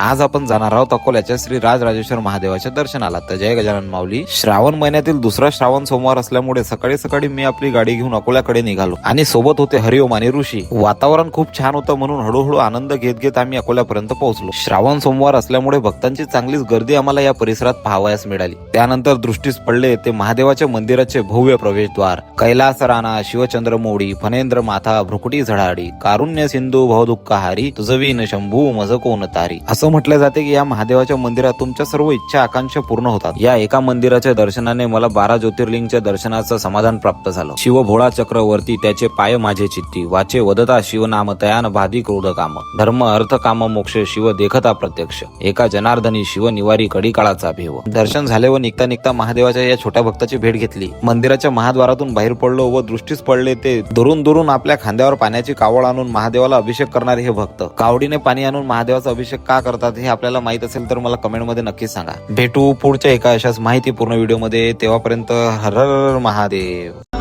आज आपण जाणार आहोत अकोल्याच्या श्री राजराजेश्वर महादेवाच्या दर्शनाला. तर जय गजानन माऊली. श्रावण महिन्यातील दुसरा श्रावण सोमवार असल्यामुळे सकाळी सकाळी मी आपली गाडी घेऊन अकोल्याकडे निघालो. आणि सोबत होते हरिओम आणि ऋषी. वातावरण खूप छान होतं म्हणून हळूहळू आनंद घेत घेत आम्ही अकोल्यापर्यंत पोहोचलो. श्रावण सोमवार असल्यामुळे भक्तांची चांगलीच गर्दी आम्हाला या परिसरात पाहावयास मिळाली. त्यानंतर दृष्टीस पडले ते महादेवाच्या मंदिराचे भव्य प्रवेशद्वार. कैलास राणा शिवचंद्र मोडी फणेंद्र माथा भ्रुकुटी झडाडी कारुण्य सिंधू भवदुःखहारी तुझवीन शंभू मज कोण तारी. असं म्हटलं जाते की या महादेवाच्या मंदिरात तुमच्या सर्व इच्छा आकांक्षा पूर्ण होतात. या एका मंदिराच्या दर्शनाने मला बारा ज्योतिर्लिंगच्या दर्शनाचं समाधान प्राप्त झालं. शिव भोळा चक्रवर्ती त्याचे पाय माझे चित्ती वाचे वदता शिवनाम तयान भादी क्रोध काम धर्म अर्थ काम मोक्ष शिव देखता प्रत्यक्ष एका जनार्दनी शिव निवारी कडी काळाचा भेव. दर्शन झाले व निघता निघता महादेवाच्या या छोट्या भक्ताची भेट घेतली. मंदिराच्या महाद्वारातून बाहेर पडलो व दृष्टीस पडले ते दुरून दुरून आपल्या खांद्यावर पाण्याची कावळ आणून महादेवाला अभिषेक करणारे हे भक्त. कावडीने पाणी आणून महादेवाचा अभिषेक का करतात? हे आपल्याला माहीत असेल तर मला कमेंटमध्ये नक्कीच सांगा. भेटू पुढच्या एका अशाच माहितीपूर्ण व्हिडिओमध्ये. तेव्हापर्यंत हर हर महादेव.